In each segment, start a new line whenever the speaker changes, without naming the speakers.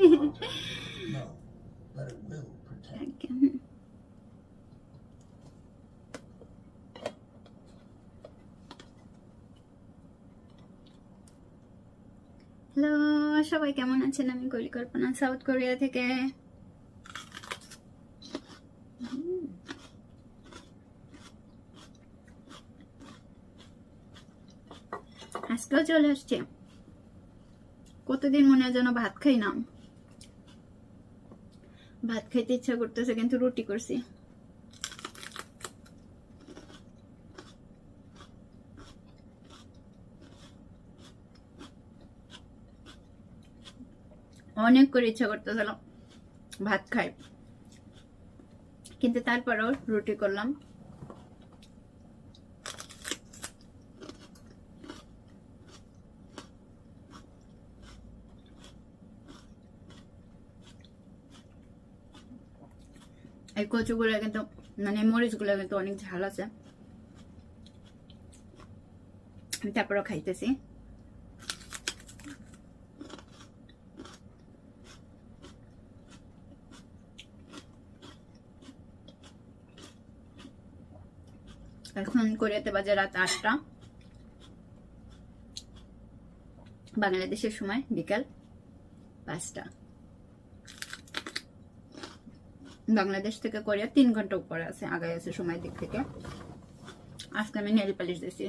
No, but it will protect.
Hello সবাই কেমন আছেন? আমি পরিকল্পনা সাউথ কোরিয়া থেকে। আজকেও চলে আসছে। কতদিন মনে হয় যেন ভাত খাই না। ভাত খাইতে ইচ্ছা করতেছে, কিন্তু রুটি করছি। অনেক করে ইচ্ছা করতেছিল ভাত খাই। কিন্তু তারপরেও রুটি করলাম। এই কচুগুলো কিন্তু মানে মরিচগুলো কিন্তু অনেক ঝাল আছে। আমি তারপরেও খাইতেছি। এখন কোরিয়াতে বাজে রাত আটটা। বাংলাদেশের সময় বিকাল পাঁচটা। বাংলাদেশ থেকে কোরিয়া তিন ঘণ্টা উপরে আছে, আগায় আছে সময় দিক থেকে। আজকে আমি নেল পালিশ দিয়েছি।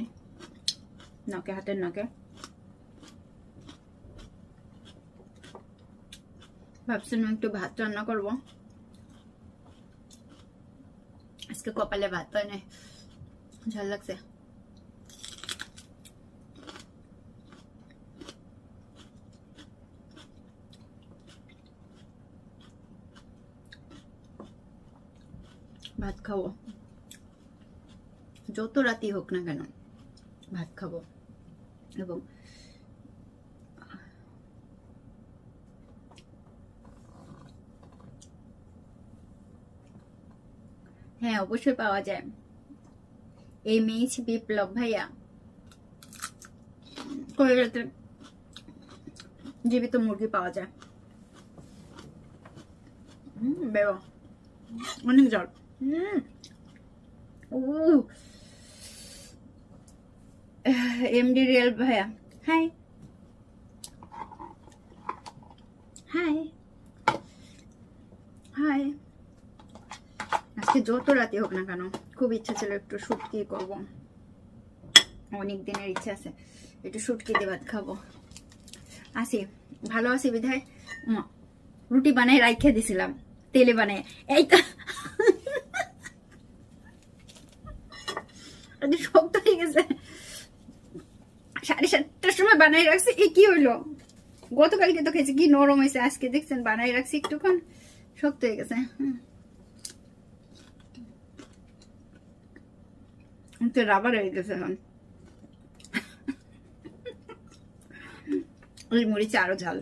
নাকে হাতের নাকে ভাবছিলাম একটু ভাত রান্না করব। আজকে কপালে ভাত হয় নাই। ঝাল লাগছে। ভাত খাব। যত রাতি হোক না কেন, ভাত খাব। এবং হ্যাঁ অবশ্যই পাওয়া যায়। এম এইচ বিপ্লব ভাইয়া। কোরিয়াতে জীবিত মুরগি পাওয়া যায়। হুম অনেক জল এমডি রিয়েল ভাইয়া হাই হাই হাই আজকে যত রাতে হোক না কেন, খুব ইচ্ছা ছিল একটু শুটকি করব। অনেক দিনের ইচ্ছা আছে, একটু শুটকি দিয়ে ভাত খাব। আসি, ভালো আছি বিধায়? রুটি বানাই রাইখে দিছিলাম, তেলে বানাই এই আরে শক্ত হয়ে গেছে সাড়ে সাতটার সময় বানাই রাখছি এ কি হইল গতকালকে তো খেয়েছি কি নরম হয়েছে আজকে দেখছেন বানাই রাখছি একটুক্ষণ শক্ত হয়ে গেছে রাবার হয়ে গেছে এখন ওই মরিচে আরও ঝাল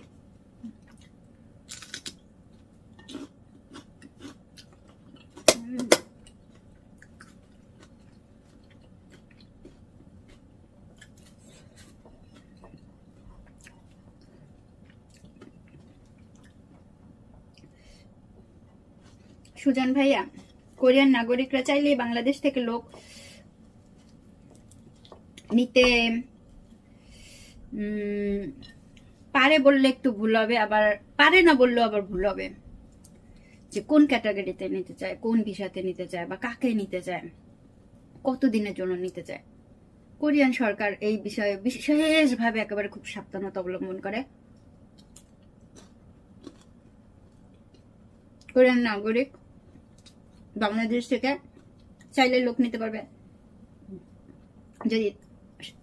সুজন ভাইয়া, কোরিয়ান নাগরিকরা চাইলে বাংলাদেশ থেকে লোক নিতে পারে বললে একটু ভুল হবে, আবার পারে না বললেও আবার ভুল হবে। যে কোন ক্যাটাগরিতে নিতে চায়, কোন ভিসাতে নিতে চায় বা কাকে নিতে চায় কত দিনের জন্য নিতে চায়। কোরিয়ান সরকার এই বিষয়ে বিশেষভাবে একেবারে খুব সাবধানতা অবলম্বন করে। কোরিয়ান নাগরিক বাংলাদেশ থেকে চাইলে লোক নিতে পারবে। যদি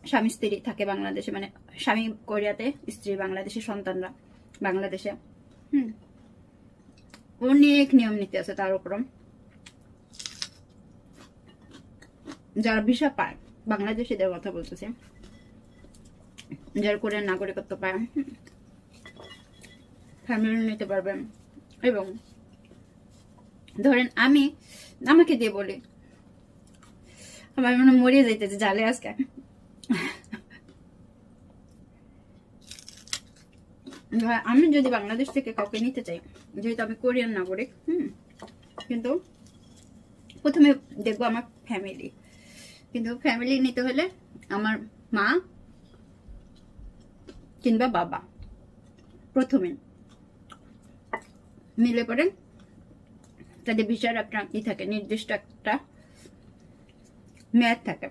স্বামী স্ত্রী থাকে বাংলাদেশে মানে স্বামী কোরিয়াতে স্ত্রী বাংলাদেশে সন্তানরা বাংলাদেশে, হুম। অনেক নিয়ম নীতি আছে তার উপর যারা ভিসা পায় বাংলাদেশিদের কথা বলতেছে। যারা কোরিয়ান নাগরিকত্ব পায় ফ্যামিলি নিতে পারবেন এবং ধরেন আমি, আমাকে দিয়ে বলি, আমার মনে মরিয়ে যাইতেছে, জালে আজকে। আমি যদি বাংলাদেশ থেকে কাউকে নিতে চাই, যেহেতু আমি কোরিয়ান নাগরিক, হুম, কিন্তু প্রথমে দেখব আমার ফ্যামিলি কিন্তু ফ্যামিলি নিতে হলে আমার মা কিংবা বাবা, প্রথমে। মিলে পরে তাদের বিচার একটা ই থাকে, নির্দিষ্ট একটা মেয়াদ থাকে।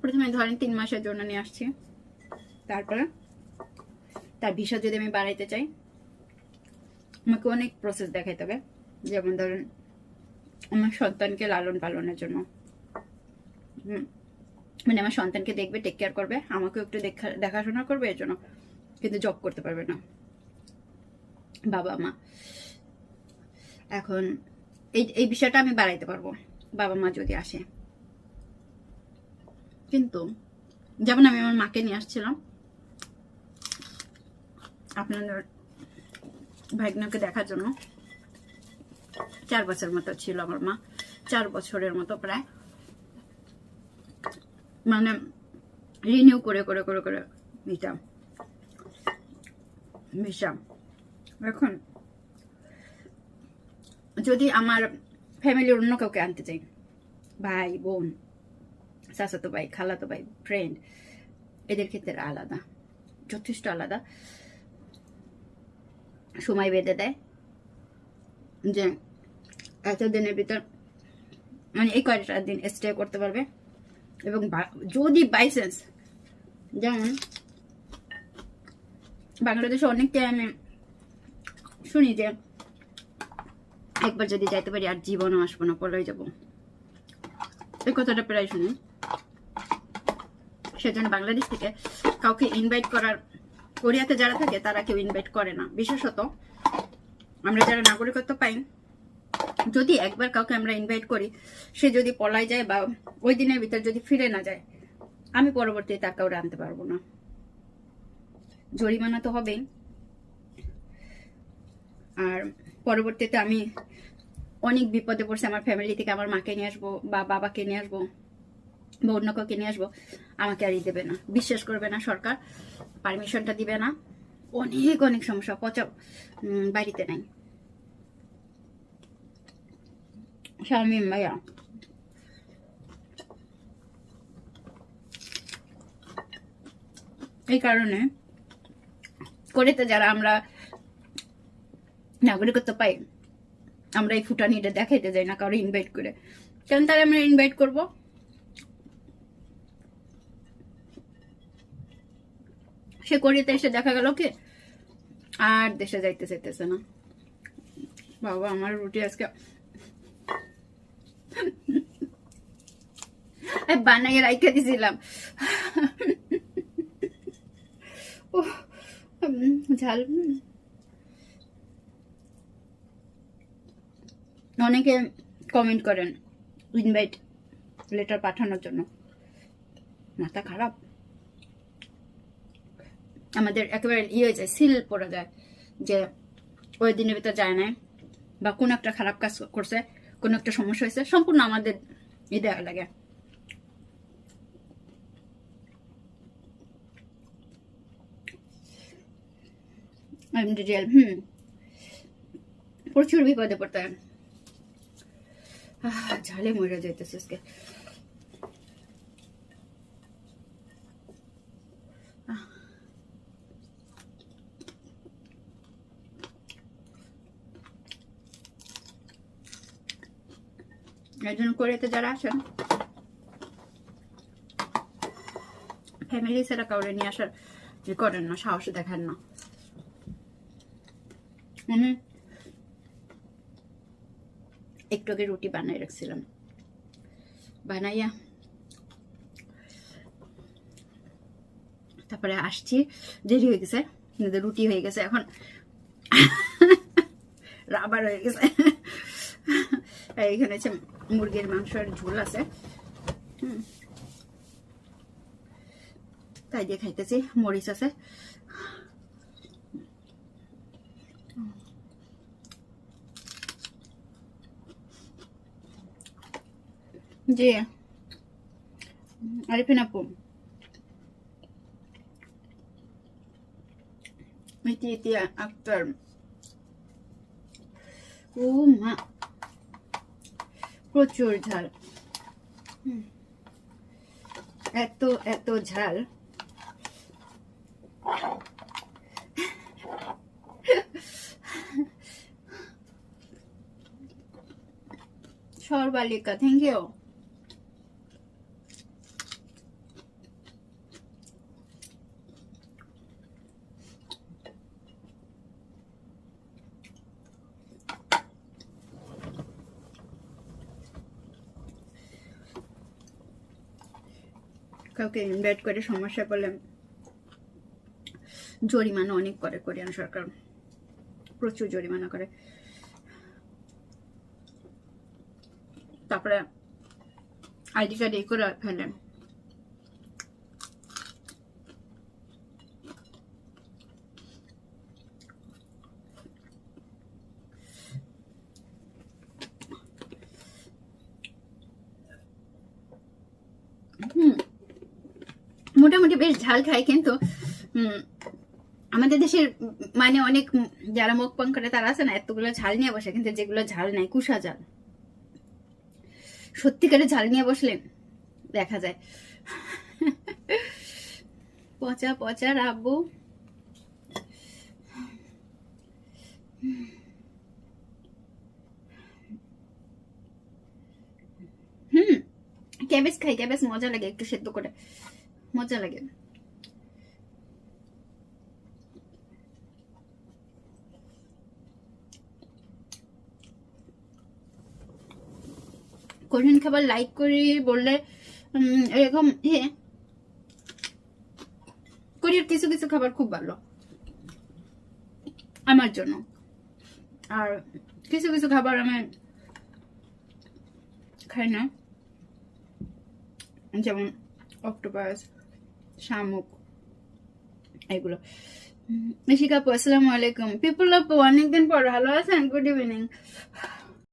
প্রথমে ধরেন তিন মাসের জন্য নিয়ে আসছি, তারপরে তার ভিসা যদি আমি বাড়াইতে চাই, আমাকে অনেক প্রসেস দেখাইতে হবে। যেমন ধরেন, আমার সন্তানকে লালন পালনের জন্য। মানে আমার সন্তানকে দেখবে টেক কেয়ার করবে, আমাকেও একটু দেখা, দেখাশোনা করবে এর জন্য, কিন্তু জব করতে পারবে না। বাবা মা এখন এই এই বিষয়টা আমি বাড়াইতে পারব। বাবা মা যদি আসে। কিন্তু যেমন আমি আমার মাকে নিয়ে আসছিলাম, আপনাদের ভাগ্নকে দেখার জন্য চার বছর মতো ছিল আমার মা। চার বছরের মতো প্রায়। মানে রিনিউ করে করে করে করে নিতাম। মিশাম এখন যদি আমার ফ্যামিলির অন্য কাউকে আনতে চাই, ভাই, বোন চাচাতো ভাই, খালাতো ভাই ফ্রেন্ড এদের ক্ষেত্রে আলাদা, যথেষ্ট আলাদা। সময় বেঁধে দেয় যে এত দিনের ভিতর মানে এই কয়টা দিন স্টে করতে পারবে এবং যদি বাইসেন্স যেমন বাংলাদেশে অনেককে আমি শুনি যে একবার যদি যাইতে পারি আর জীবনও আসব না পরেই যাব। এই কথাটা প্রায় শুনি। সেজন্য বাংলাদেশ থেকে কাউকে ইনভাইট করার, কোরিয়াতে যারা থাকে তারা কেউ ইনভাইট করে না। বিশেষত আমরা যারা নাগরিকত্ব পাই, যদি একবার কাউকে আমরা ইনভাইট করি, সে যদি পলাই যায় বা ওই দিনের ভিতর যদি ফিরে না যায়, আমি পরবর্তীতে তার কাউরে আনতে পারব না। জরিমানা তো হবেই। আর পরবর্তীতে আমি অনেক বিপদে পড়ছে আমার ফ্যামিলি থেকে আমার মাকে নিয়ে আসব বা বাবাকে নিয়ে আসব বা অন্য কাউকে নিয়ে আসব, আমাকে আর দেবে না। বিশ্বাস করবে না সরকার পারমিশনটা দিবে না। অনেক অনেক সমস্যা, পচা বাড়িতে নাই। শারমিন ভাইয়া। এই কারণে করেতে যারা আমরা নাগরিকত্ব পাই। আমরা এই ফুটানিটা দেখাইতে যাই না কারও ইনভাইট করে। কারণ তারা আমরা ইনভাইট করব? সে করিতে এসে দেখা গেল কি? আর দেশে যাইতে চাইতেছে না। বাবা আমার রুটি আজকে বানাইয়ে রাইখে দিছিলাম। উম, ঝাল অনেকে কমেন্ট করেন ইনভাইট লেটার পাঠানোর জন্য। মাথা খারাপ। আমাদের একেবারে ইয়ে হয়ে যায় সিল পড়ে যায় যে ওই দিনের ভিতর যায় নাই বা কোন একটা খারাপ কাজ করছে, কোনো একটা সমস্যা হয়েছে, সম্পূর্ণ আমাদের ই দেওয়া লাগে। হুম। প্রচুর বিপদে পড়তে হয়। ঝালে মরে যাইতেছে আজকে। একজন কোরিয়াতে যারা আছেন ফ্যামিলি ছাড়া কাউরে নিয়ে আসার করেন না সাহস দেখান না হুম একটু আগে রুটি বানাই রাখছিলাম। বানাইয়া তারপরে আসছি। দেরি হয়ে গেছে রুটি হয়ে গেছে এখন। রাবার হয়ে গেছে। এখানে হচ্ছে মুরগির মাংসের ঝোল আছে। তাই দিয়ে খাইতেছি, মরিচ আছে। জি। আরিফিন আপু। এই ইতি আক্তার। ও মা। প্রচুর ঝাল। এত এত ঝাল। সর্বালিকা থ্যাংক ইউ কাউকে ইনভাইট করে সমস্যা করলে জরিমানা অনেক করে কোরিয়ান সরকার। প্রচুর জরিমানা করে। তারপরে আইডি কার্ড এই করে ফেলে হুম মোটামুটি বেশ ঝাল খায়, কিন্তু আমাদের দেশের মানে অনেক যারা মুখ পান করে তারা আছে না, এতগুলো ঝাল নিয়ে বসে, কিন্তু যেগুলো ঝাল নাই, কুসা ঝাল। সত্যিকারের ঝাল নিয়ে বসলে দেখা যায়। পচা পচা রাব্বু। হুম, ক্যাবেজ খাই, ক্যাবেজ মজা লাগে একটু সেদ্ধ করে। মজা লাগে কোরিয়ান খাবার লাইক করি বললে এরকম এ কোরিয়ার কিছু কিছু খাবার খুব ভালো, আমার জন্য। আর কিছু কিছু খাবার আমি খাই না। যেমন অক্টোপাস শামুক এগুলো। শিকা আপু আসসালামু আলাইকুম। পিপুল আপু অনেকদিন পর ভালো আছেন? Good evening